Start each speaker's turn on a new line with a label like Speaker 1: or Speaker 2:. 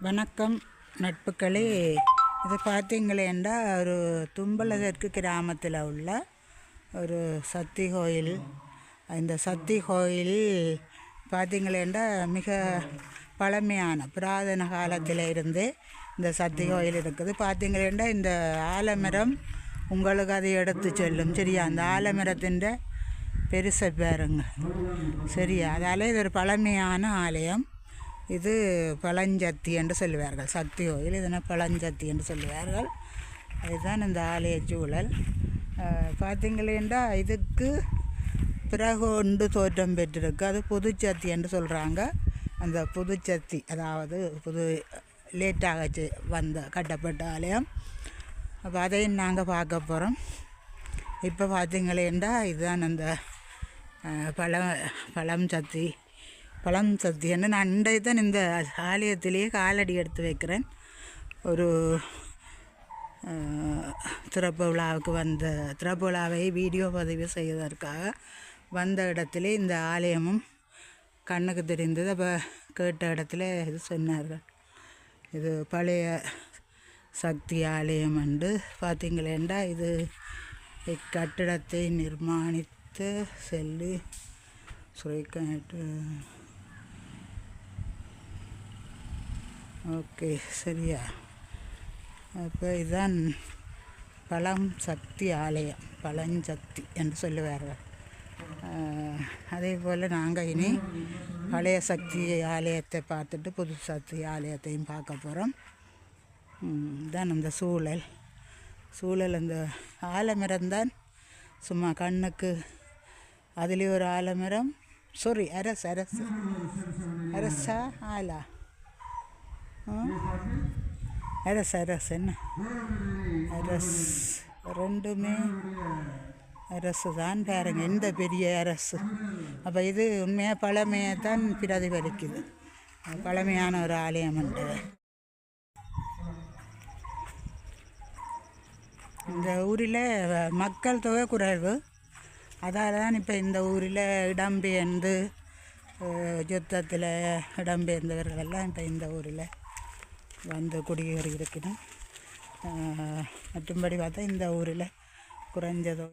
Speaker 1: வணக்கம் நட்புகளே இது பார்த்தீங்களேண்டா ஒரு தும்பலதற்கு கிராமத்தில் உள்ள ஒரு சக்தி கோயில். இந்த சக்தி கோயில் பார்த்தீங்களேண்டா மிக பழமையான புராதன காலத்தில் இருந்து இந்த சக்தி கோயில் இருக்குது. பார்த்தீங்களேண்டா இந்த ஆலமரம் உங்களுக்கு அதை எடுத்து செல்லும். சரியா? அந்த ஆலமரத்தின் பெருசை பாருங்க. சரியா? அதால் இது ஒரு பழமையான ஆலயம். இது பழஞ்சத்தி என்று சொல்லுவார்கள். சக்தி கோயில் இதனை பழஞ்சத்தி என்று சொல்லுவார்கள். இதுதான் இந்த ஆலய சூழல். பார்த்தீங்களேண்டா இதுக்கு பிறகு ஒன்று தோற்றம் பெற்றிருக்கு. அது புதுச்சத்தி என்று சொல்கிறாங்க அந்த புதுச்சத்தி அதாவது புது லேட்டாக வந்த கட்டப்பட்ட ஆலயம். அப்போ அதையும் நாங்கள் பார்க்க போகிறோம் இப்போ பார்த்தீங்களேண்டா இதுதான் அந்த பழம் பழ பழம் சத்தி. பழம் சத்தின்னு நான் இன்றைய தான் இந்த ஆலயத்திலேயே காலடி எடுத்து வைக்கிறேன். ஒரு திறப்பு விழாவுக்கு வந்த திறப்பு விழாவை வீடியோ பதிவு செய்வதற்காக வந்த இடத்துல இந்த ஆலயமும் கண்ணுக்கு தெரிந்தது. அப்போ கேட்ட இடத்துல இது சொன்னார்கள். இது பழைய சக்தி ஆலயம் என்று. பார்த்தீங்களேண்டா இது இக்கட்டிடத்தை நிர்மாணித்து செல்லி சுரைக்காட்டு ஓகே சரியா? அப்போ இதுதான் பழம் சக்தி ஆலயம் பழஞ்சக்தி என்று சொல்லுவார்கள். அதே போல் நாங்கள் இனி பழைய சக்தி ஆலயத்தை பார்த்துட்டு புது சக்தி ஆலயத்தையும் பார்க்க போகிறோம் இதான் அந்த சூழல். சூழல் அந்த ஆலமரம் தான். சும்மா கண்ணுக்கு அதுலேயும் ஒரு ஆலமரம். சாரி அரசு அரசு. அரசா ஆலா? அரஸ் அரசு என்ன? அரஸ் ரெண்டுமே அரசு தான் பாருங்க இந்த பெரிய அரசு அப்போ இது உண்மையாக பழமையை தான் பிரதிபலிக்குது. பழமையான ஒரு ஆலயம் இந்த ஊரில் மக்கள் தொகை குறைவு. அதால் தான் இப்போ இந்த ஊரில் இடம்பெயர்ந்து யுத்தத்தில் இடம்பெயர்ந்தவர்கள் எல்லாம் இப்போ இந்த ஊரில் வந்து குடியேறி இருக்கணும் மற்றும்படி பார்த்தா இந்த ஊரில் குறைஞ்சதோ